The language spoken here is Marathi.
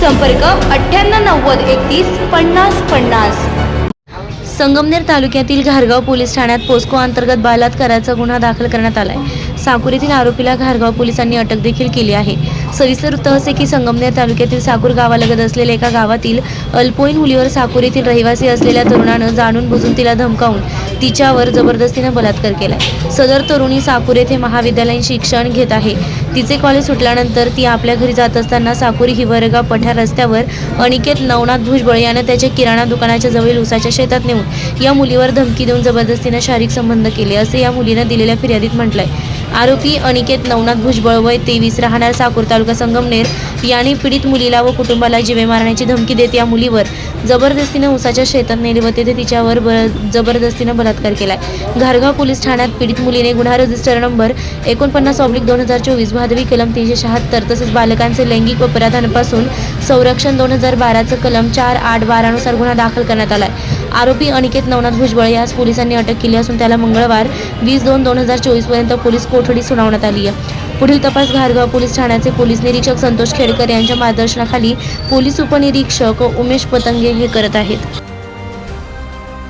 संपर्क अठ्ठ्याण्णव नव्वद एकतीस पन्नास पन्नास. संगमनेर तालुक्यातील घारगाव पोलीस ठाण्यात पोस्को अंतर्गत बलात्काराचा गुन्हा दाखल करण्यात आलाय. साकूर येथील आरोपीला घारगाव पोलिसांनी अटक देखील केली आहे. सविस्तर वृत्त असे की संगमनेर तालुक्यातील साकूर गावालगत असलेल्या एका गावातील अल्पोईन मुलीवर साकूर येथील रहिवासी असलेल्या तरुणानं जाणून बुजून तिला धमकावून तिच्यावर जबरदस्तीने बलात्कार केलाय. सदर तरुणी साकूर येथे महाविद्यालयीन शिक्षण घेत आहे. तिचे कॉलेज सुटल्यानंतर ती आपल्या घरी जात असताना साकुरी हिवरगा पठार रस्त्यावर अनिकेत नवनाथ भुजबळ यानं त्याच्या किराणा दुकानाच्या जवळील उसाच्या शेतात नेऊन या मुलीवर धमकी देऊन जबरदस्तीनं शारीरिक संबंध केले असे या मुलीनं दिलेल्या फिर्यादीत म्हटलंय. आरोपी अनिकेत नवनाथ भुजबळ वय तेवीस राहणार साकूर तालुका संगमनेर. याने पीडित मुलीला व कुटुंबाला जीवे मारण्याची धमकी देत या मुलीवर जबरदस्तीने उसाच्या शेतात नेले व तेथे तिच्यावर ब जबरदस्तीने बलात्कार केलाय. घारगाव पोलीस ठाण्यात पीडित मुलीने गुन्हा रजिस्टर नंबर एकोणपन्नास ऑब्लिक दोन हजार चोवीस भादवी कलम तीनशे शहात्तर तसेच बालकांचे लैंगिक अपराधांपासून संरक्षण दोन हजार बाराचं कलम चार आठ बारानुसार गुन्हा दाखल करण्यात आला आहे आरोपी अनिकेत नवनाथ भुजबळ यास पोलिसांनी अटक केली असून त्याला मंगळवार वीस दोन दोन हजार चोवीसपर्यंत पोलीस कोठडी सुनावण्यात आली आहे. पुढील तपास घारगाव पोलीस ठाण्याचे पोलीस निरीक्षक संतोष खेडकर यांच्या मार्गदर्शनाखाली पोलीस उपनिरीक्षक उमेश पतंगे हे करत आहेत.